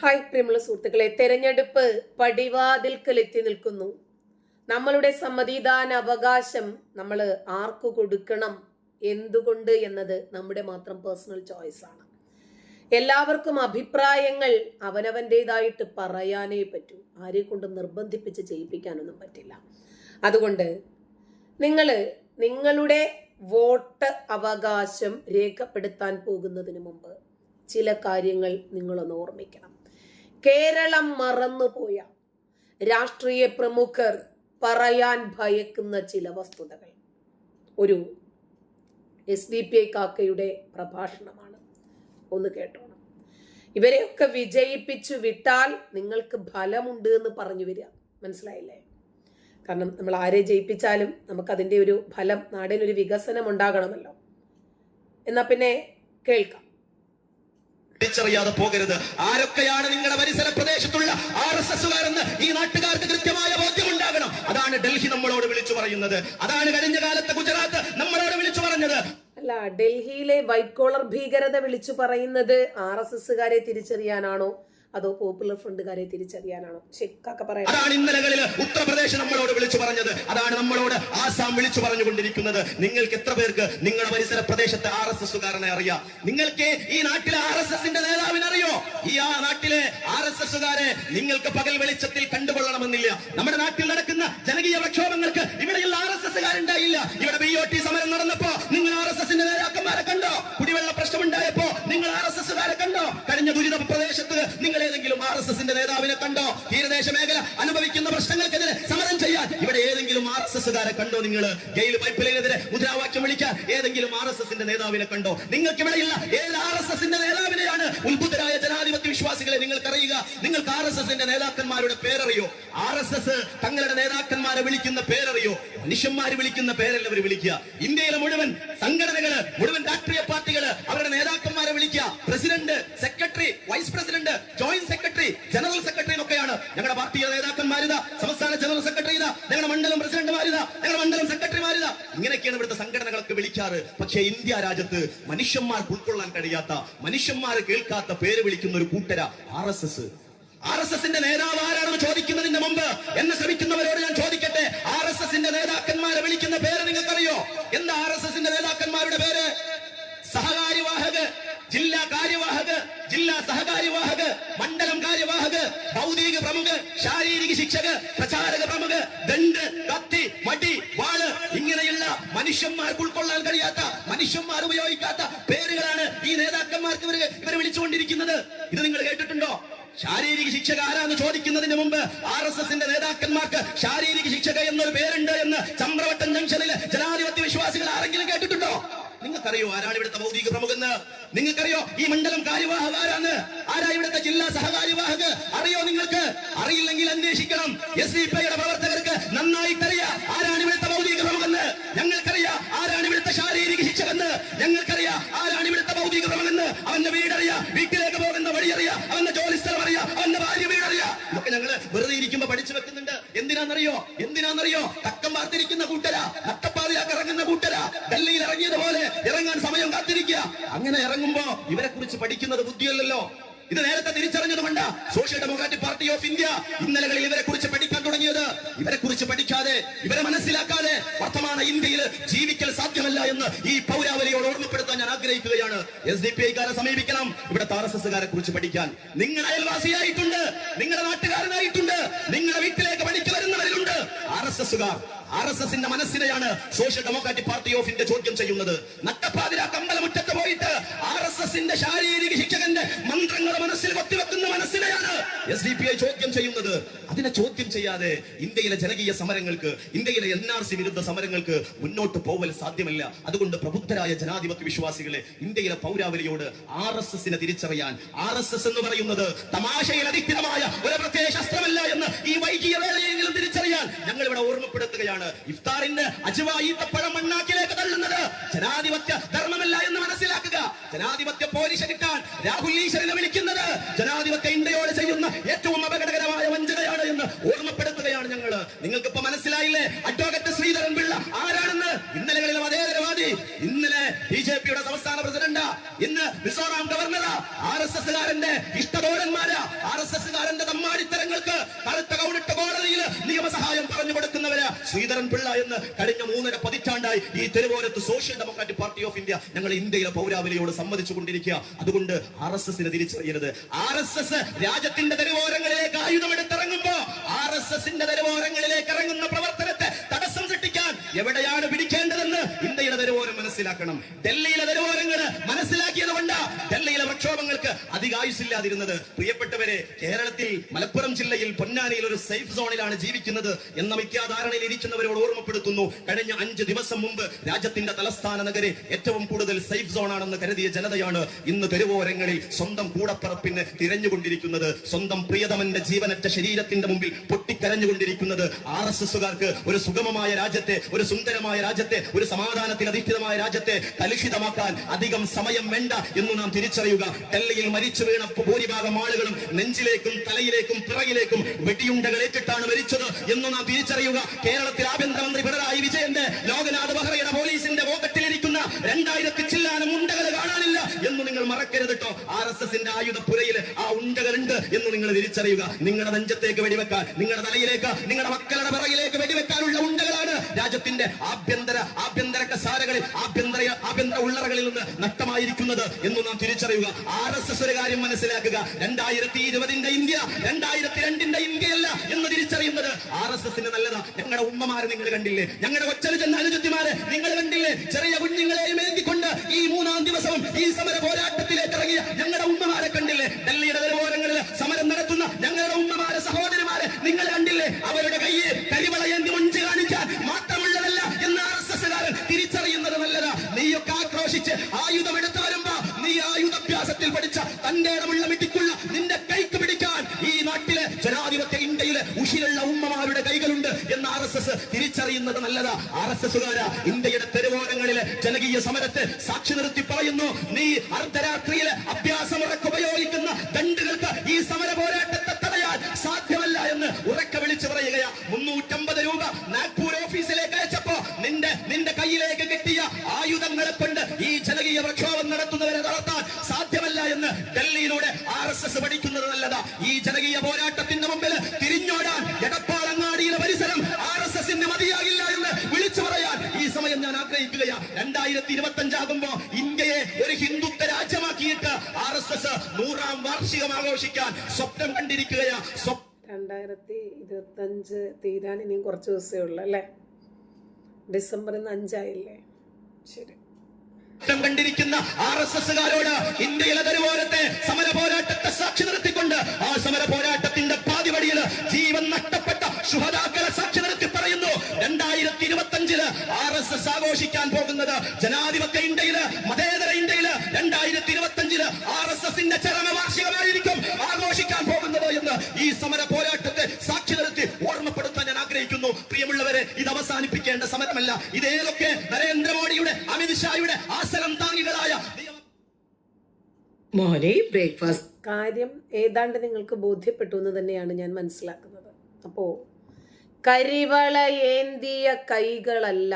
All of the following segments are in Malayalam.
ഹായ് പ്രിയമുള്ള സുഹൃത്തുക്കളെ തെരഞ്ഞെടുപ്പ് പടിവാതിൽക്കൽ എത്തി നിൽക്കുന്നു. നമ്മളുടെ സമ്മതിദാന അവകാശം നമ്മൾ ആർക്ക് കൊടുക്കണം? എന്തുകൊണ്ട് എന്നത് നമ്മുടെ മാത്രം പേഴ്സണൽ ചോയ്സ് ആണ്. എല്ലാവർക്കും അഭിപ്രായങ്ങൾ അവനവന്റെതായിട്ട് പറയാനേ പറ്റൂ. ആരെ കൊണ്ട് നിർബന്ധിപ്പിച്ച് ചെയ്യിപ്പിക്കാനൊന്നും പറ്റില്ല. അതുകൊണ്ട് നിങ്ങൾ നിങ്ങളുടെ വോട്ട് അവകാശം രേഖപ്പെടുത്താൻ പോകുന്നതിന് മുമ്പ് ചില കാര്യങ്ങൾ നിങ്ങളൊന്ന് ഓർമ്മിക്കണം. കേരളം മറന്നുപോയ രാഷ്ട്രീയ പ്രമുഖർ പറയാൻ ഭയക്കുന്ന ചില വസ്തുതകൾ. ഒരു എസ് ഡി പി ഐ കാക്കയുടെ പ്രഭാഷണമാണ്. ഒന്ന് കേട്ടോണം. ഇവരെയൊക്കെ വിജയിപ്പിച്ചു വിട്ടാൽ നിങ്ങൾക്ക് ഫലമുണ്ട് എന്ന് പറഞ്ഞു വരിക. മനസ്സിലായില്ലേ? കാരണം നമ്മൾ ആരെ ജയിപ്പിച്ചാലും നമുക്കതിന്റെ ഒരു ഫലം നാടിനൊരു വികസനം ഉണ്ടാകണമല്ലോ. എന്നാൽ പിന്നെ കേൾക്കാം. തിരിച്ചറിയാതെ പോകരുത്. ആരൊക്കെയാണ് നിങ്ങളുടെ പരിസര പ്രദേശത്തുള്ള ആർ എസ് എസുകാരെന്ന് ഈ നാട്ടുകാർക്ക് കൃത്യമായ ബോധ്യം ഉണ്ടാകണം അതാണ് ഡൽഹി നമ്മളോട് വിളിച്ചു പറയുന്നത്. അതാണ് കഴിഞ്ഞ കാലത്ത് ഗുജറാത്ത് നമ്മളോട് വിളിച്ചു പറഞ്ഞത്. അല്ല ഡൽഹിയിലെ വൈറ്റ് കോളർ ഭീകരത വിളിച്ചു പറയുന്നത് ആർ എസ് എസുകാരെ തിരിച്ചറിയാനാണോ? അതോ പോപ്പുലർ ഫ്രണ്ടുകാരെ തിരിച്ചറിയാനാണോ? ശരി കാക്ക പറയാം. അതാണ് ഇന്നലകളിൽ ഉത്തർപ്രദേശ് നമ്മളോട് വിളിച്ചു പറഞ്ഞത്. അതാണ് നമ്മളോട് ആസാം വിളിച്ചു പറഞ്ഞുകൊണ്ടിരിക്കുന്നത്. നിങ്ങൾക്ക് എത്ര പേർക്ക് നിങ്ങളുടെ പരിസര പ്രദേശത്തെ ആർ എസ് എസുകാരനെ അറിയാം? നിങ്ങൾക്ക് ഈ നാട്ടിലെ ആർ എസ് എസിന്റെ നേതാവിനറിയോ? ഈ ആ നാട്ടിലെ ആർ എസ് എസുകാരെ നിങ്ങൾക്ക് പകൽ വെളിച്ചത്തിൽ കണ്ടുകൊള്ളണമെന്നില്ല. നമ്മുടെ നാട്ടിൽ നടക്കുന്ന ജനകീയ പ്രക്ഷോഭങ്ങൾക്ക് ഇവിടെയുള്ള ആർ എസ് എസുകാരുണ്ടായില്ല ഇവിടെ ബി ഒ ടി സമരം നടന്നപ്പോ നിങ്ങൾ ഏതെങ്കിലും എസ് നേതാവിനെ കണ്ടോ? തീരദേശ മേഖല അനുഭവിക്കുന്ന പ്രശ്നങ്ങൾക്കെതിരെ സമരം ചെയ്യാൻ. ഇവിടെ ഏതെങ്കിലും ആർ എസ് കണ്ടോ നിങ്ങൾ ഗെയിൽ പൈപ്പ് ലൈനെതിരെ മുദ്രാവാക്യം വിളിക്കാൻ ഏതെങ്കിലും ആർ എസ് എസിന്റെ നേതാവിനെ കണ്ടോ? നിങ്ങൾക്ക് ഇവിടെയുള്ള ഏത് ആർ എസ് എസിന്റെ നേതാവിനെയാണ് ഉത്ഭുതരായ ജനാധിപത്യ വിശ്വാസികളെ നിങ്ങൾക്ക് അറിയുക നിങ്ങൾക്ക് ആർ എസ് എസിന്റെ നേതാക്കന്മാരുടെ പേരറിയോ? ആർ എസ് എസ് തങ്ങളുടെ നേതാക്കന്മാരെ വിളിക്കുന്ന പേരറിയോ? മനുഷ്യന്മാര് വിളിക്കുന്ന പേരല്ല അവർ വിളിക്കുക? ഇന്ത്യയിലെ മുഴുവൻ സംഘടനകൾ മുഴുവൻ രാഷ്ട്രീയ പാർട്ടികൾ അവരുടെ നേതാക്കന്മാരെ വിളിക്കുക. President secretary vice president joint secretary general secretary ഒക്കെയാണ് ഞങ്ങളുടെ പാർട്ടിയുടെ നേതാക്കന്മാരിതാ സംസ്ഥാന ജനറൽ സെക്രട്ടറി ഇതാ ഞങ്ങളുടെ മണ്ഡലം പ്രസിഡന്റുമാരിതാ ഞങ്ങളുടെ മണ്ഡലം സെക്രട്ടറിമാരിതാ. ഇങ്ങനെയൊക്കെയാണ് ഇവിടുത്തെ സംഘടനകളൊക്കെ വിളിക്കാറ്. പക്ഷേ ഇന്ത്യ രാജ്യത്ത് മനുഷ്യന്മാർക്ക് ഉൾക്കൊള്ളാൻ കഴിയാത്ത മനുഷ്യന്മാർ കേൾക്കാത്ത പേര് വിളിക്കുന്ന ഒരു കൂട്ടര R S S. R S എസിന്റെ നേതാവ് ആരാണെന്ന് ചോദിക്കുന്നതിന് മുമ്പ് എന്നെ ശ്രമിക്കുന്നവരോട് ഞാൻ ചോദിക്കട്ടെ? ആർ എസ് എസിന്റെ നേതാക്കന്മാരെ വിളിക്കുന്ന പേര് മനുഷ്യന്മാർ ഉപയോഗിക്കാത്ത പേരുകളാണ് ഈ നേതാക്കന്മാർക്ക് ഇവർ ഇവരെ വിളിച്ചുകൊണ്ടിരിക്കുന്നത്. ഇത് നിങ്ങൾ കേട്ടിട്ടുണ്ടോ? ശാരീരിക ശിക്ഷക ആരാന്ന് ചോദിക്കുന്നതിന് മുമ്പ് ആർ എസ് എസിന്റെ നേതാക്കന്മാർക്ക് ശാരീരിക ശിക്ഷക എന്നൊരു പേരുണ്ട് എന്ന് ചമ്പ്രവട്ടം ജംഗ്ഷനിലെ ജനാധിപത്യ വിശ്വാസികൾ ആരെങ്കിലും കേട്ടിട്ടുണ്ടോ? നിങ്ങൾക്കറിയോ ആരാണ് ഇവിടുത്തെ ഭൗതിക പ്രമുഖെന്ന്? നിങ്ങൾക്കറിയോ ഈ മണ്ഡലം കാര്യവാഹക ആരാണ് ആരാ ഇവിടുത്തെ ജില്ലാ സഹകാര്യവാഹക അറിയോ നിങ്ങൾക്ക്? അറിയില്ലെങ്കിൽ അന്വേഷിക്കണം. എസ് ഡി പ്രവർത്തകർക്ക് നന്നായിട്ടറിയാം ആരാണ് ഇവിടുത്തെ ഭൗതിക പ്രമുഖെന്ന്? ഞങ്ങൾക്കറിയാം. ആരാണ് ഇവിടുത്തെ ശാരീരിക ശിക്ഷകെന്ന് ഞങ്ങൾക്കറിയാം ആരാണ് ഇവിടുത്തെ ഭൗതിക ഭ്രമമെന്ന് അവന്റെ വീടറിയാം വീട്ടിലേക്ക് പോകുന്ന വഴി അറിയാം അവന്റെ ജോലിസ്ഥലം അറിയാം അവന്റെ ഭാര്യ വീടറിയാം. ഇതൊക്കെ ഞങ്ങൾ വെറുതെ ഇരിക്കുമ്പോ പഠിച്ചു വെക്കുന്നുണ്ട്. എന്തിനാണെന്നറിയോ എന്തിനാണെന്നറിയോ തക്കം പാർത്തിരിക്കുന്ന കൂട്ടരാ നട്ടപ്പാതിയാക്ക് ഇറങ്ങുന്ന കൂട്ടരാ. ഡൽഹിയിൽ ഇറങ്ങിയതുപോലെ ഇറങ്ങാൻ സമയം കാത്തിരിക്കുക. അങ്ങനെ ഇറങ്ങുമ്പോ ഇവരെ കുറിച്ച് പഠിക്കുന്നത് ബുദ്ധിയല്ലല്ലോ. ഇത് നേരത്തെ തിരിച്ചറിഞ്ഞതുകൊണ്ട് social democratic party of India ഇന്നലകളിൽ ഇവരെ കുറിച്ച് പഠിക്കാൻ തുടങ്ങിയത്. ഇവരെ കുറിച്ച് പഠിക്കാതെ ഇവരെ മനസ്സിലാക്കാതെ വർത്തമാന ഇന്ത്യയിൽ എന്ന് ഈ പൗരാവലിയോട് ഓർമ്മപ്പെടുത്താൻ ഞാൻ ആഗ്രഹിക്കുകയാണ്. എസ് ഡി പി ഐക്കാരെ സമീപിക്കണം. ഇവിടെ ആർ എസ് എസുകാരെ കുറിച്ച് പഠിക്കാൻ. നിങ്ങൾ അയൽവാസിയായിട്ടുണ്ട്. നിങ്ങളുടെ നാട്ടുകാരനായിട്ടുണ്ട്. നിങ്ങളുടെ വീട്ടിലേക്ക് പണിക്ക് വരുന്നവരിലുണ്ട്. ആർ എസ് എസുകാർ ആർ എസ് എസിന്റെ മനസ്സിനെയാണ് social democratic party of India ചോദ്യം ചെയ്യുന്നത്. നട്ടപ്പാതിര കമ്പലമുറ്റത്ത് പോയിട്ട് ആർ എസ് എസിന്റെ ശാരീരിക എസ് ഡി പി ഐ ചോദ്യം ചെയ്യുന്നത്. അതിനെ ചോദ്യം ചെയ്യാതെ ഇന്ത്യയിലെ ജനകീയ സമരങ്ങൾക്ക് ഇന്ത്യയിലെ എൻ ആർ സി വിരുദ്ധ സമരങ്ങൾക്ക് മുന്നോട്ട് പോവൽ സാധ്യമല്ല. അതുകൊണ്ട് പ്രബുദ്ധരായ ജനാധിപത്യ വിശ്വാസികളെ ഇന്ത്യയിലെ പൗരാവലിയോട് ആർ എസ് എസിനെ തിരിച്ചറിയാൻ ആർ എസ് എസ് എന്ന് പറയുന്നത് തമാശയിൽ അധിഷ്ഠിതമായ ഒരു പ്രത്യേക ശസ്ത്രമല്ല എന്ന് ഈ വൈകിയ വേളയെങ്കിലും തിരിച്ചറിയാൻ ഞങ്ങൾ ഇവിടെ ഓർമ്മപ്പെടുത്തുകയാണ്. ഇഫ്താറിന്റെ അജുവ ഈത്തപ്പഴം മണ്ണാക്കിലേക്ക് തള്ളുന്നത് ജനാധിപത്യ ധർമ്മമല്ല എന്ന് മനസ്സിലാക്കുക. ജനാധിപത്യ പോലീസ് കിട്ടാൻ രാഹുൽ ഈശ്വരനെ വിളിക്കുന്നത് ജനാധിപത്യ ഇന്ത്യയോട് ചെയ്യുന്ന ഏറ്റവും അപകടകരമായ വഞ്ചനയാണ് എന്ന് ഓർമ്മപ്പെടുത്തുകയാണ് ഞങ്ങൾ നിങ്ങൾക്കിപ്പോ മനസ്സിലായില്ലേ? അഡ്വക്കറ്റ് ശ്രീധരൻ പിള്ള ആരാണെന്ന്? ഇന്നലകളിലും അതേ നിരവാദി ഇന്നലെ ബി ജെ പിയുടെ സംസ്ഥാന പ്രസിഡന്റ്. ഇന്ന് മിസോറാം ഗവർണർ ആർ എസ് എസ്കാരന്റെ ഇഷ്ടതോരന്മാര്. ആർ എസ് എസ്കാരന്റെ തമ്മാടിത്തരങ്ങൾക്ക് ശ്രീധരൻ പിള്ള എന്ന് കഴിഞ്ഞ മൂന്നര പതിറ്റാണ്ടായി ഈ തെരുവോരത്ത് social democratic party of India ഞങ്ങൾ ഇന്ത്യയിലെ പൗരാവലിയോട് സമ്മതിച്ചു കൊണ്ടിരിക്കുക. അതുകൊണ്ട് ആർ എസ് എസിനെ തിരിച്ചറിയരുത്. ആർ എസ് എസ് രാജ്യത്തിന്റെ തെരുവോരങ്ങളിലേക്ക് ആയുധമെടുത്തിറങ്ങുമ്പോ ആർ എസ് എസിന്റെ തെരുവോരങ്ങളിലേക്ക് ഇറങ്ങുന്ന പ്രവർത്തനത്തെ തടസ്സം സൃഷ്ടിക്കാൻ എവിടെയാണ് പിടിക്കേണ്ടതെന്ന് ഇന്ത്യയുടെ തെരുവോരം മനസ്സിലാക്കണം. ഡൽഹിയിലെ തെരുവോരങ്ങൾ മനസ്സിലാക്കിയത് കൊണ്ട്. ഡൽഹിയിലെ പ്രക്ഷോഭങ്ങൾക്ക് അധികായുസില്ലാതിരുന്നത് പ്രിയപ്പെട്ടവരെ കേരളത്തിൽ മലപ്പുറം ജില്ലയിൽ പൊന്നാനിയിൽ ഒരു സേഫ് സോണിലാണ് ജീവിക്കുന്നത് എന്ന മിഥ്യാധാരണയിൽ ഇരിക്കുന്നവരോട് ഓർമ്മപ്പെടുത്തുന്നു. കഴിഞ്ഞ അഞ്ച് ദിവസം മുമ്പ് രാജ്യത്തിന്റെ തലസ്ഥാന നഗരി ഏറ്റവും കൂടുതൽ സേഫ് സോണാണെന്ന് കരുതിയ ജനതയാണ് ഇന്ന് തെരുവോരങ്ങളിൽ സ്വന്തം കൂടപ്പറപ്പിന് തിരഞ്ഞുകൊണ്ടിരിക്കുന്നത്. സ്വന്തം പ്രിയതമന്റെ ജീവനറ്റ ശരീരത്തിന്റെ മുമ്പിൽ പൊട്ടിക്കരഞ്ഞുകൊണ്ടിരിക്കുന്നത്. ആർ എസ് എസുകാർക്ക് ഒരു സുഗമമായ രാജ്യത്തെ ഒരു സുന്ദരമായ രാജ്യത്തെ ഒരു സമാധാനത്തിൽ അധിഷ്ഠിതമായ രാജ്യത്തെ കലുഷിതമാക്കാൻ അധികം സമയം വേണ്ട എന്ന് നാം തിരിച്ചറിയുക. ഡൽഹിയിൽ മരിച്ചു വീണ ഭൂരിഭാഗം ആളുകളും നെഞ്ചിലേക്കും തലയിലേക്കും പിറകിലേക്കും വെടിയുണ്ടകൾ ഏറ്റിട്ടാണ് മരിച്ചത് എന്ന് നാം തിരിച്ചറിയുക. കേരളത്തിൽ ആഭ്യന്തരമന്ത്രി പിണറായി വിജയന്റെ ലോകനാഥ് ബഹ്റയുടെ പോലീസിന്റെ പോക്കറ്റിലിരിക്കുന്ന രണ്ടായിരത്തി ചില്ലാനം ഉണ്ടകൾ കാണാനില്ല എന്ന് നിങ്ങൾ മറക്കരുത് കേട്ടോ ആർ എസ് എസിന്റെ ആയുധപ്പുരയിൽ ആ ഉണ്ടകളുണ്ട് എന്ന് നിങ്ങൾ തിരിച്ചറിയുക. നിങ്ങളുടെ നെഞ്ചത്തേക്ക് വെടിവെക്കാൻ നിങ്ങളുടെ തലയിലേക്ക് നിങ്ങളുടെ മക്കളുടെ പിറകിലേക്ക് വെടിവെക്കാനുള്ള ഉണ്ടകളാണ് രാജ്യത്തിന്റെ ആഭ്യന്തര ആഭ്യന്തര കസാരകളിൽ ആഭ്യന്തര ഉള്ളറകളിൽ നിന്ന് നഷ്ടമായിരിക്കുന്നത് എന്ന് നാം തിരിച്ചറിയുക. ആർ എസ് എസ് ഒരു കാര്യം മനസ്സിലാക്കുക. രണ്ടായിരത്തി ഇരുപതിന്റെ ഇന്ത്യ രണ്ടായിരത്തി രണ്ടിന്റെ ഇന്ത്യയല്ല എന്ന് തിരിച്ചറിയുന്നത് ആർ എസ് എസിന് നല്ലതാ. ഞങ്ങളുടെ ഉമ്മമാരെ നിങ്ങൾ കണ്ടില്ലേ? ഞങ്ങളുടെ ചെന്ന അനുജത്തിമാരെ നിങ്ങൾ കണ്ടില്ലേ? ചെറിയ കുഞ്ഞുങ്ങളെയും എഴുതിക്കൊണ്ട് ഈ മൂന്നാം ദിവസവും ഈ സമര പോരാട്ടത്തിലേക്ക് ഇറങ്ങിയ ഞങ്ങളുടെ ഉമ്മമാരെ കണ്ടില്ലേ? ഡൽഹിയുടെ തെരുവോരങ്ങളിൽ സമരം നടത്തുന്ന ഞങ്ങളുടെ ഉമ്മമാരെ സഹോദരിമാരെ നിങ്ങൾ കണ്ടില്ലേ? അവരുടെ കയ്യിൽ തന്റെ മിട്ടിക്കുള്ള നിന്റെ കൈക്ക് പിടിക്കാൻ ഈ നാട്ടിലെ ജനാധിപത്യ ഇന്ത്യയിലെ ഉഷിലുള്ള ഉമ്മമാരുടെ കൈകളുണ്ട് എന്ന് ആർ എസ് എസ് തിരിച്ചറിയുന്നത് നല്ലതാ. ആർ എസ് എസുകാര ഇന്ത്യയുടെ തെരുവോരങ്ങളിലെ ജനകീയ സമരത്തെ സാക്ഷി നിർത്തി പറയുന്നു. നീ അർദ്ധരാത്രിയിലെ അഭ്യാസമുറക്ക് ഉപയോഗിക്കുന്ന ദണ്ടുകൾക്ക് ഈ സമര പോരാട്ടത്തെ തടയാൻ സാധ്യമല്ല എന്ന് ഉറക്ക വിളിച്ചു പറയുകയാ. മുന്നൂറ്റമ്പത് രൂപ നാഗ്പൂർ ഓഫീസിലേക്ക് അയച്ചപ്പോ നിന്റെ നിന്റെ കയ്യിലേക്ക് കിട്ടിയ ആയുധങ്ങളെ കൊണ്ട് ഈ ജനകീയ പ്രക്ഷോഭം ആർ എസ് പഠിക്കുന്നത് നല്ലതാ. ഈ ജനകീയ പോരാട്ടത്തിന്റെ മുമ്പിൽ തിരിഞ്ഞോടാൻ എടപ്പാളങ്ങാടിയിലെ പരിസരം ആർ എസ് എസിന് മതിയാകില്ല എന്ന് വിളിച്ചു പറയാൻ ഈ സമയം ഞാൻ ആഗ്രഹിക്കുകയാ. രണ്ടായിരത്തി ഇരുപത്തി അഞ്ചാകുമ്പോ ഇന്ത്യയെ ഒരു ഹിന്ദുത്വ രാജ്യമാക്കിയിട്ട് ആർ എസ് എസ് നൂറാം വാർഷികം ആഘോഷിക്കാൻ സ്വപ്നം കണ്ടിരിക്കുകയാ. രണ്ടായിരത്തി ഇരുപത്തഞ്ച് തീരാൻ ഇനിയും കുറച്ച് ദിവസമേ ഉള്ളൂ അല്ലേ? ഡിസംബറിൽ നിന്ന് അഞ്ചായില്ലേ? ശരി. കണ്ടിരിക്കുന്ന ആർ എസ് എസ്സുകാരോട് ഇന്ത്യയിലെ തരുപോലത്തെ സമര പോരാട്ടത്തെ സാക്ഷി നിർത്തിക്കൊണ്ട് ആ സമര പോരാട്ടത്തിന്റെ പാതിവടിയിൽ ജീവൻ നഷ്ടപ്പെട്ട ശുഹതാക്കളെ സാക്ഷി നിർത്തി പറയുന്നു. രണ്ടായിരത്തി ഇരുപത്തി അഞ്ചിൽ ആർ എസ് എസ് ആഘോഷിക്കാൻ പോകുന്നത് ജനാധിപത്യ ഇന്ത്യയിൽ മതേതര ഇന്ത്യയിൽ. രണ്ടായിരത്തി ഇരുപത്തി അഞ്ചിൽ ആർ എസ് എസിന്റെ ചരമവാർഷികമായിരിക്കും ആഘോഷിക്കാൻ പോകുന്നത് എന്ന് ഈ സമര പോരാട്ടത്തെ സാക്ഷി നിർത്തി ഓർമ്മപ്പെടുത്താൻ ഞാൻ ആഗ്രഹിക്കുന്നു. പ്രിയമുള്ളവരെ ഇത് അവസാനിപ്പിക്കേണ്ട സമരമല്ല. ഇതേതൊക്കെ നരേന്ദ്രമോദിയുടെ അമിത്ഷായുടെ മോനെ ബ്രേക്ക്ഫാസ്റ്റ് കാര്യം ഏതാണ്ട് നിങ്ങൾക്ക് ബോധ്യപ്പെട്ടു എന്ന് തന്നെയാണ് ഞാൻ മനസ്സിലാക്കുന്നത്. അപ്പോ കരിവള ഏന്തിയ കൈകളല്ല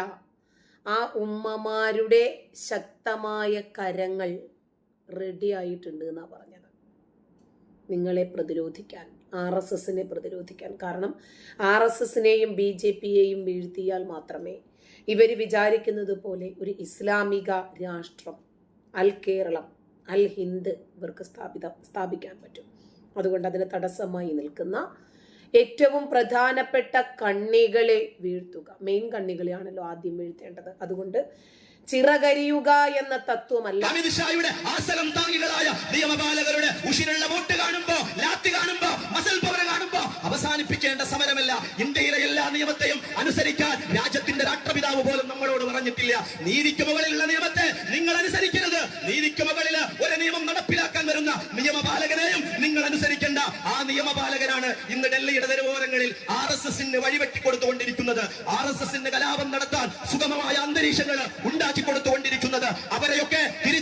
ആ ഉമ്മമാരുടെ ശക്തമായ കരങ്ങൾ റെഡി ആയിട്ടുണ്ട് എന്നാ പറഞ്ഞത്. നിങ്ങളെ പ്രതിരോധിക്കാൻ ആർ എസ് എസിനെ പ്രതിരോധിക്കാൻ. കാരണം ആർ എസ് എസിനെയും ബി ജെ പിയെയും വീഴ്ത്തിയാൽ മാത്രമേ ഇവർ വിചാരിക്കുന്നത് പോലെ ഒരു ഇസ്ലാമിക രാഷ്ട്രം അൽ കേരളം അൽ ഹിന്ദ് ഇവർക്ക് സ്ഥാപിത സ്ഥാപിക്കാൻ പറ്റും. അതുകൊണ്ട് അതിന് തടസ്സമായി നിൽക്കുന്ന ഏറ്റവും പ്രധാനപ്പെട്ട കണ്ണികളെ വീഴ്ത്തുക. മെയിൻ കണ്ണികളെയാണല്ലോ ആദ്യം വീഴ്ത്തേണ്ടത്. അതുകൊണ്ട് ചിറകരിയുക എന്ന തത്വമല്ല. ആസനം താങ്ങികളായ നിയമപാലകരുടെ ഉഷിരുള്ള വോട്ട് കാണുമ്പോ ലാത്തി കാണുമ്പോ മസൽ പവർ കാണുമ്പോ അവസാനിപ്പിക്കേണ്ട സമരമല്ല. ഇന്ത്യയിലെ എല്ലാ നിയമത്തെയും അനുസരിക്കാൻ രാജ്യത്തിന്റെ രാഷ്ട്രപിതാവ് പോലും നമ്മളോട് പറഞ്ഞിട്ടില്ല. നീതിക്ക് മുകളിലുള്ള നിയമത്തെ നിങ്ങൾ അനുസരിക്കരുത്. നീതിക്ക് മുകളിൽ നിയമപാലകരാണ് ഇന്ന് ഡൽഹിയുടെ തെരുവോരങ്ങളിൽ ആർ എസ് എസിന് വഴിവെട്ടി കൊടുത്തുകൊണ്ടിരിക്കുന്നത് ആർ എസ് എസിന് കലാപം നടത്താൻ സുഗമമായ അന്തരീക്ഷങ്ങൾ ഉണ്ടാക്കി കൊടുത്തുകൊണ്ടിരിക്കുന്നത് അവരെയൊക്കെ തിരിച്ചറിയുന്നത്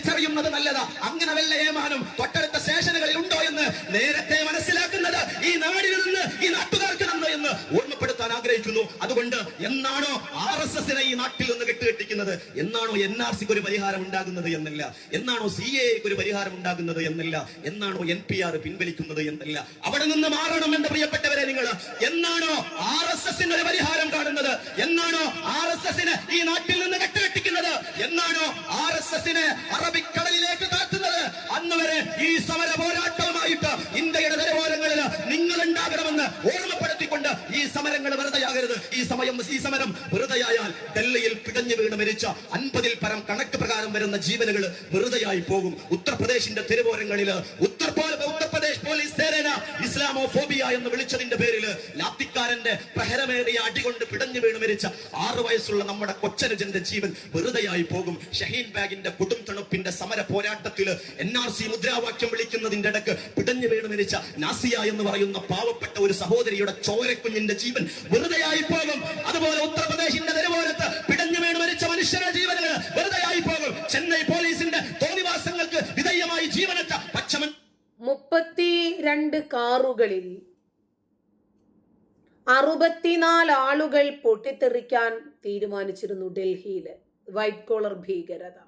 എന്നാണോ ആർ എസ് എസിനെ ഈ നാട്ടിൽ നിന്ന് കെട്ടുകെട്ടിക്കുന്നത്? എന്നാണോ എൻ ആർ സിക്ക് ഒരു പരിഹാരം ഉണ്ടാകുന്നത് എന്നല്ല? എന്നാണോ സി എക്ക് ഒരു പരിഹാരം ഉണ്ടാകുന്നത് എന്നല്ല? എന്നാണോ എൻ പി ആർ പിൻവലിക്കുന്നത് എന്നല്ല? അവിടെ നിന്ന് മാറണം എന്റെ പ്രിയപ്പെട്ടവരെ നിങ്ങൾ. എന്നാണോ ആർ എസ് എസിന് ഒരു പരിഹാരം കാണുന്നത്? എന്നാണോ ആർ എസ് എസിന് ഈ നാട്ടിൽ നിന്ന് കെട്ടുകെട്ടിക്കുന്നത്? എന്നാണോ ആർ എസ് എസിനെ അറബിക്കടലിലേക്ക് താത്തുന്നത് അന്ന് വരെ ഈ സമര പോരാട്ടവുമായിട്ട് ഇന്ത്യയുടെ നിലവാരങ്ങളിൽ നിങ്ങൾ ഉണ്ടാകണമെന്ന് ഓർമ്മപ്പെടുത്തിക്കൊണ്ട് ഈ സമരങ്ങൾ വെറുതെയാകരുത്. ഈ സമയം ഈ സമരം വെറുതെയായാൽ ഡൽഹിയിൽ പിടഞ്ഞു വീണ് മരിച്ച അൻപതിൽ പരം കണക്ക് പ്രകാരം വരുന്ന ജീവനുകൾ വെറുതെയായി പോകും. ഉത്തർപ്രദേശിന്റെ തെരുവോരങ്ങളിൽ ഉത്തർപ്രദേശ് എന്ന് വിളിച്ചതിന്റെ പേരിൽ ലാത്തിക്കാരന്റെ പ്രഹരമേറിയ അടികൊണ്ട് പിടഞ്ഞു വീണ് മരിച്ച ആറു വയസ്സുള്ള നമ്മുടെ കൊച്ചനുജന്റെ ജീവൻ വെറുതെയായി പോകും. ഷഹീൻ ബാഗിന്റെ കൊടും തണുപ്പിന്റെ സമര പോരാട്ടത്തിൽ എൻ ആർ സി മുദ്രാവാക്യം വിളിക്കുന്നതിന്റെ ഇടയ്ക്ക് പിടഞ്ഞു വീണ് മരിച്ച നാസിയ എന്ന് പറയുന്ന പാവപ്പെട്ട ഒരു സഹോദരിയുടെ ചോരക്കുഞ്ഞിന്റെ ജീവൻ വെറുതെയായി പോകും. അതുപോലെ ഉത്തർപ്രദേശിന്റെ നിലപോലത്ത് പിടഞ്ഞു വീണ് മരിച്ച മനുഷ്യരുടെ ജീവനുകൾ വെറുതെയായി പോകും. ചെന്നൈ പോലീസിന്റെ തോന്നിവാസങ്ങൾക്ക് വിധേയമായി ജീവനറ്റ പച്ചമൻ മുപ്പത്തി രണ്ട് കാറുകളിൽ അറുപത്തിനാല് ആളുകൾ പൊട്ടിത്തെറിക്കാൻ തീരുമാനിച്ചിരുന്നു ഡൽഹിയിൽ വൈറ്റ് കോളർ ഭീകരത.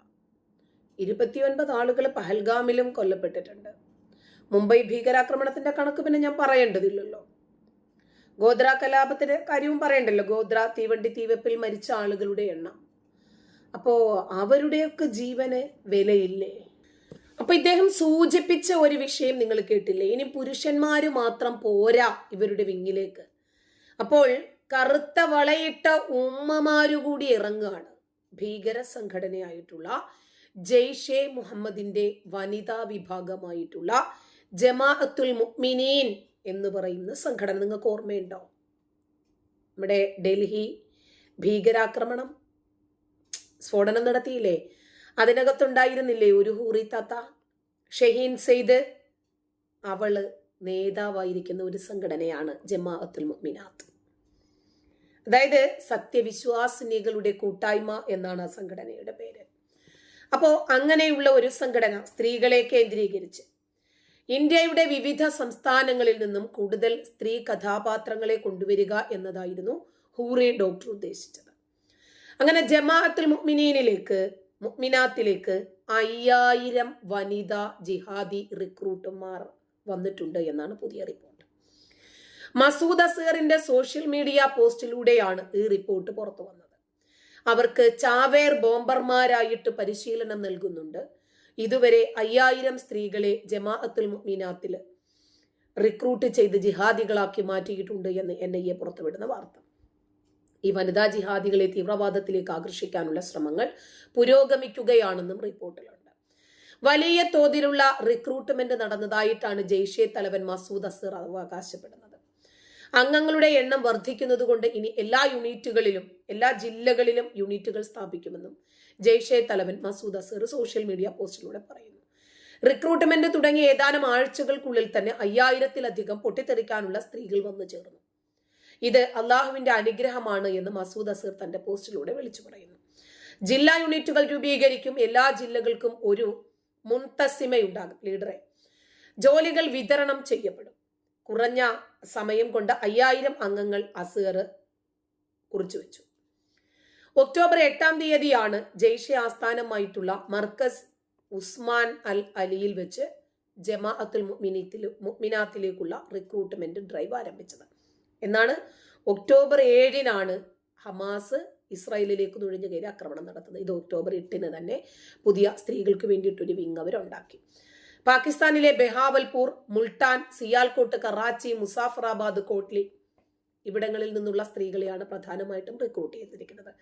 ഇരുപത്തിയൊൻപത് ആളുകൾ പഹൽഗാമിലും കൊല്ലപ്പെട്ടിട്ടുണ്ട്. മുംബൈ ഭീകരാക്രമണത്തിന്റെ കണക്ക് പിന്നെ ഞാൻ പറയേണ്ടതില്ലല്ലോ. ഗോദ്ര കലാപത്തിന്റെ കാര്യവും പറയണ്ടല്ലോ. ഗോദ്ര തീവണ്ടി തീവെപ്പിൽ മരിച്ച ആളുകളുടെ എണ്ണം. അപ്പോ അവരുടെയൊക്കെ ജീവന് വിലയില്ലേ? അപ്പൊ ഇദ്ദേഹം സൂചിപ്പിച്ച ഒരു വിഷയം നിങ്ങൾ കേട്ടില്ലേ? ഇനി പുരുഷന്മാര് മാത്രം പോരാ ഇവരുടെ വിങ്ങിലേക്ക്. അപ്പോൾ കറുത്ത വളയിട്ട ഉമ്മമാരുകൂടി ഇറങ്ങുകയാണ്. ഭീകര സംഘടനയായിട്ടുള്ള ജെയ്ഷെ മുഹമ്മദിന്റെ വനിതാ വിഭാഗമായിട്ടുള്ള ജമാഅത്തുൽ മുഅ്മിനീൻ എന്ന് പറയുന്ന സംഘടന നിങ്ങൾക്ക് ഓർമ്മയുണ്ടോ? നമ്മുടെ ഡൽഹി ഭീകരാക്രമണം സ്ഫോടനം നടത്തിയില്ലേ? അതിനകത്തുണ്ടായിരുന്നില്ലേ ഒരു ഹൂറി താത്ത ഷഹീൻ സെയ്ദ്? അവൾ നേതാവായിരിക്കുന്ന ഒരു സംഘടനയാണ് ജമാഅത്തുൽ മുഅ്മിനാത്ത്. അതായത് സത്യവിശ്വാസിനികളുടെ കൂട്ടായ്മ എന്നാണ് ആ സംഘടനയുടെ പേര്. അപ്പോ അങ്ങനെയുള്ള ഒരു സംഘടന സ്ത്രീകളെ കേന്ദ്രീകരിച്ച് ഇന്ത്യയുടെ വിവിധ സംസ്ഥാനങ്ങളിൽ നിന്നും കൂടുതൽ സ്ത്രീ കഥാപാത്രങ്ങളെ കൊണ്ടുവരിക എന്നതായിരുന്നു ഹൂറി ഡോക്ടർ ഉദ്ദേശിച്ചത്. അങ്ങനെ ജമാഅത്തുൽ മുഅ്മിനീനിലേക്ക് മുഅ്മിനാത്തിലേക്ക് അയ്യായിരം വനിതാ ജിഹാദി റിക്രൂട്ടുമാർ വന്നിട്ടുണ്ട് എന്നാണ് പുതിയ റിപ്പോർട്ട്. മസൂദ് അസീറിന്റെ സോഷ്യൽ മീഡിയ പോസ്റ്റിലൂടെയാണ് ഈ റിപ്പോർട്ട് പുറത്തു വന്നത്. അവർക്ക് ചാവേർ ബോംബർമാരായിട്ട് പരിശീലനം നൽകുന്നുണ്ട്. ഇതുവരെ അയ്യായിരം സ്ത്രീകളെ ജമാഅത്തുൽ മുഅ്മിനാത്തിൽ റിക്രൂട്ട് ചെയ്ത് ജിഹാദികളാക്കി മാറ്റിയിട്ടുണ്ട് എന്ന് എൻ ഐ എ പുറത്തുവിടുന്ന വാർത്ത. ഈ വനിതാ ജിഹാദികളെ തീവ്രവാദത്തിലേക്ക് ആകർഷിക്കാനുള്ള ശ്രമങ്ങൾ പുരോഗമിക്കുകയാണെന്നും റിപ്പോർട്ടിലുണ്ട്. വലിയ തോതിലുള്ള റിക്രൂട്ട്മെന്റ് നടന്നതായിട്ടാണ് ജെയ്ഷെ തലവൻ മസൂദ് അസർ അവകാശപ്പെടുന്നത്. അംഗങ്ങളുടെ എണ്ണം വർദ്ധിക്കുന്നതുകൊണ്ട് ഇനി എല്ലാ യൂണിറ്റുകളിലും എല്ലാ ജില്ലകളിലും യൂണിറ്റുകൾ സ്ഥാപിക്കുമെന്നും ജെയ്ഷെ തലവൻ മസൂദ് അസർ സോഷ്യൽ മീഡിയ പോസ്റ്റിലൂടെ പറയുന്നു. റിക്രൂട്ട്മെന്റ് തുടങ്ങിയ ഏതാനും ആഴ്ചകൾക്കുള്ളിൽ തന്നെ അയ്യായിരത്തിലധികം പൊട്ടിത്തെറിക്കാനുള്ള സ്ത്രീകൾ വന്നു ചേർന്നു. ഇത് അള്ളാഹുവിന്റെ അനുഗ്രഹമാണ് എന്ന് മസൂദ് അസീർ തന്റെ പോസ്റ്റിലൂടെ വിളിച്ചു പറയുന്നു. ജില്ലാ യൂണിറ്റുകൾ രൂപീകരിക്കും എല്ലാ ജില്ലകൾക്കും ഒരു മുൻതസിമയുണ്ടാകും ലീഡറെ. ജോലികൾ വിതരണം ചെയ്യപ്പെടും. കുറഞ്ഞ സമയം കൊണ്ട് അയ്യായിരം അംഗങ്ങൾ അസുഖർ കുറിച്ചു വെച്ചു. ഒക്ടോബർ എട്ടാം തീയതിയാണ് ജെയ്ഷെ ആസ്ഥാനമായിട്ടുള്ള മർക്കസ് ഉസ്മാൻ അൽ അലിയിൽ വെച്ച് ജമാഅത്തുൽ മുഅ്മിനീത്തിൽ മുഅ്മിനാത്തിലേക്കുള്ള റിക്രൂട്ട്മെന്റ് ഡ്രൈവ് ആരംഭിച്ചത്. എന്നാണ് ഒക്ടോബർ ഏഴിനാണ് ഹമാസ് ഇസ്രായേലിലേക്ക് നുഴഞ്ഞു കയറി ആക്രമണം നടത്തുന്നത്. ഇത് ഒക്ടോബർ എട്ടിന് തന്നെ പുതിയ സ്ത്രീകൾക്ക് വേണ്ടിയിട്ടൊരു വിങ് അവരുണ്ടാക്കി. പാകിസ്ഥാനിലെ ബെഹാവൽപൂർ മുൾട്ടാൻ സിയാൽകോട്ട് കറാച്ചി മുസാഫറാബാദ് കോട്ട്ലി ഇവിടങ്ങളിൽ നിന്നുള്ള സ്ത്രീകളെയാണ് പ്രധാനമായിട്ടും റിക്രൂട്ട് ചെയ്തിരിക്കുന്നത്.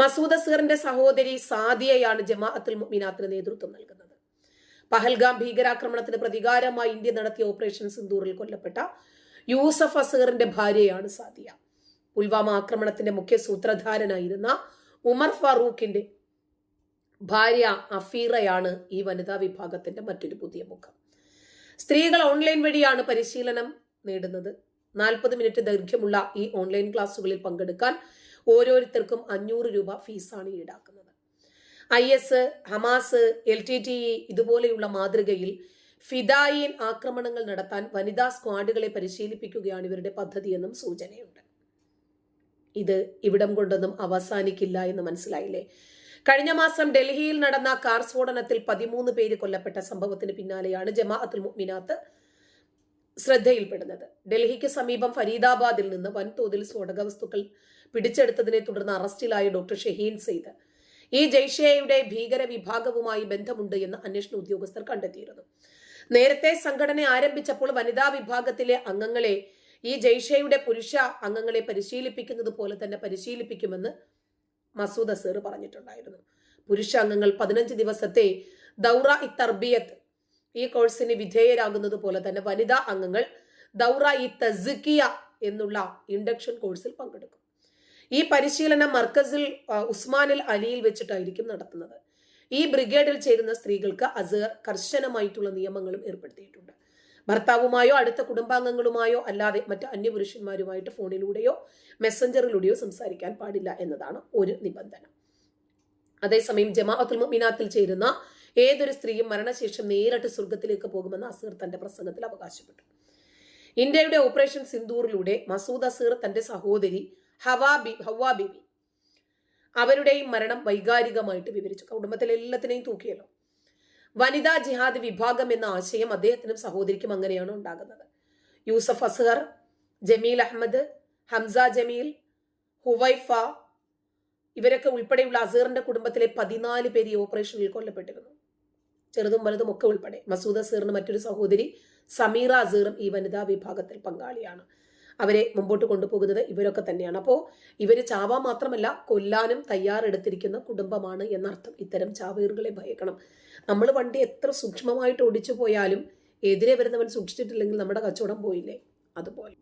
മസൂദ് അസീറിന്റെ സഹോദരി സാദിയയാണ് ജമാഅത്തുൽ മിനാത്തിന് നേതൃത്വം നൽകുന്നത്. പഹൽഗാം ഭീകരാക്രമണത്തിന് പ്രതികാരമായി ഇന്ത്യ നടത്തിയ ഓപ്പറേഷൻ സിന്ദൂറിൽ കൊല്ലപ്പെട്ട യൂസഫ് അസീറിന്റെ ഭാര്യയാണ് സാദിയ. പുൽവാമ ആക്രമണത്തിന്റെ മുഖ്യ സൂത്രധാരനായിരുന്ന ഉമർ ഫാറൂഖിന്റെ ഭാര്യ അഫീറയാണ് ഈ വനിതാ വിഭാഗത്തിന്റെ മറ്റൊരു പുതിയ മുഖം. സ്ത്രീകൾ ഓൺലൈൻ വഴിയാണ് പരിശീലനം നേടുന്നത്. നാൽപ്പത് മിനിറ്റ് ദൈർഘ്യമുള്ള ഈ ഓൺലൈൻ ക്ലാസ്സുകളിൽ പങ്കെടുക്കാൻ ഓരോരുത്തർക്കും അഞ്ഞൂറ് രൂപ ഫീസാണ് ഈടാക്കുന്നത്. I S Hamas L T T ഇതുപോലെയുള്ള മാതൃകയിൽ ഫിദായിൻ ആക്രമണങ്ങൾ നടത്താൻ വനിതാ സ്ക്വാഡുകളെ പരിശീലിപ്പിക്കുകയാണ് ഇവരുടെ പദ്ധതിയെന്നും സൂചനയുണ്ട്. ഇത് ഇവിടം കൊണ്ടൊന്നും അവസാനിക്കില്ല എന്ന് മനസ്സിലായില്ലേ? കഴിഞ്ഞ മാസം ഡൽഹിയിൽ നടന്ന കാർ സ്ഫോടനത്തിൽ പതിമൂന്ന് പേര് കൊല്ലപ്പെട്ട സംഭവത്തിന് പിന്നാലെയാണ് ജമാഅത്തുൽ മുഅ്മിനാത്ത് ശ്രദ്ധയിൽപ്പെടുന്നത്. ഡൽഹിക്ക് സമീപം ഫരീദാബാദിൽ നിന്ന് വൻതോതിൽ സ്ഫോടക വസ്തുക്കൾ പിടിച്ചെടുത്തതിനെ തുടർന്ന് അറസ്റ്റിലായ ഡോക്ടർ ഷഹീൻ സെയ്ദ്. ഈ ജയ്ഷെയുടെ ഭീകര വിഭാഗവുമായി ബന്ധമുണ്ട് എന്ന് അന്വേഷണ ഉദ്യോഗസ്ഥർ കണ്ടെത്തിയിരുന്നു. നേരത്തെ സംഘടന ആരംഭിച്ചപ്പോൾ വനിതാ വിഭാഗത്തിലെ അംഗങ്ങളെ ഈ ജയ്ഷയുടെ പുരുഷ അംഗങ്ങളെ പരിശീലിപ്പിക്കുന്നത് പോലെ തന്നെ പരിശീലിപ്പിക്കുമെന്ന് മസൂദ് അസീർ പറഞ്ഞിട്ടുണ്ടായിരുന്നു. പുരുഷ അംഗങ്ങൾ പതിനഞ്ച് ദിവസത്തെ ദൗറ ഇ തർബിയത്ത് ഈ കോഴ്സിന് വിധേയരാകുന്നത് പോലെ തന്നെ വനിതാ അംഗങ്ങൾ ദൗറ ഇ തസിക്കിയ എന്നുള്ള ഇൻഡക്ഷൻ കോഴ്സിൽ പങ്കെടുക്കും. ഈ പരിശീലനം മർക്കസിൽ ഉസ്മാനിൽ അലിയിൽ വെച്ചിട്ടായിരിക്കും നടത്തുന്നത്. ഈ ബ്രിഗേഡിൽ ചേരുന്ന സ്ത്രീകൾക്ക് അസർ കർശനമായിട്ടുള്ള നിയമങ്ങളും ഏർപ്പെടുത്തിയിട്ടുണ്ട്. ഭർത്താവുമായോ അടുത്ത കുടുംബാംഗങ്ങളുമായോ അല്ലാതെ മറ്റ് അന്യപുരുഷന്മാരുമായിട്ട് ഫോണിലൂടെയോ മെസ്സഞ്ചറിലൂടെയോ സംസാരിക്കാൻ പാടില്ല എന്നതാണ് ഒരു നിബന്ധന. അതേസമയം ജമാഅത്തുൽ മുഅ്മിനാത്തിൽ ചേരുന്ന ഏതൊരു സ്ത്രീയും മരണശേഷം നേരിട്ട് സ്വർഗത്തിലേക്ക് പോകുമെന്ന് അസീർ തന്റെ പ്രസംഗത്തിൽ അവകാശപ്പെട്ടു. ഇന്ത്യയുടെ ഓപ്പറേഷൻ സിന്ദൂറിലൂടെ മസൂദ് അസീർ തന്റെ സഹോദരി ഹവാ ബി ബിബി അവരുടെയും മരണം വൈകാരികമായിട്ട് വിവരിച്ചു. കുടുംബത്തിലെ എല്ലാത്തിനെയും തൂക്കിയല്ലോ. വനിതാ ജിഹാദ് വിഭാഗം എന്ന ആശയം അദ്ദേഹത്തിനും സഹോദരിക്കും അങ്ങനെയാണ് ഉണ്ടാകുന്നത്. യൂസഫ് അസ്ഹർ ജമീൽ അഹമ്മദ് ഹംസ ജമീൽ ഹുവൈഫ ഇവരൊക്കെ ഉൾപ്പെടെയുള്ള അസീറിന്റെ കുടുംബത്തിലെ പതിനാല് പേര് ഈ ഓപ്പറേഷനിൽ കൊല്ലപ്പെട്ടിരുന്നു. ചെറുതും വലുതും ഒക്കെ ഉൾപ്പെടെ. മസൂദ് അസീറിന് മറ്റൊരു സഹോദരി സമീറ അസീറും ഈ വനിതാ വിഭാഗത്തിൽ പങ്കാളിയാണ്. അവരെ മുമ്പോട്ട് കൊണ്ടുപോകുന്നത് ഇവരൊക്കെ തന്നെയാണ്. അപ്പോൾ ഇവർ ചാവാൻ മാത്രമല്ല കൊല്ലാനും തയ്യാറെടുത്തിരിക്കുന്ന കുടുംബമാണ് എന്നർത്ഥം ഇത്തരം ചാവേറുകളെ ഭയക്കണം. നമ്മൾ വണ്ടി എത്ര സൂക്ഷ്മമായിട്ട് ഓടിച്ചു പോയാലും എതിരെ വരുന്നവൻ സൂക്ഷിച്ചിട്ടില്ലെങ്കിൽ നമ്മുടെ കച്ചവടം പോയില്ലേ? അതുപോലെ.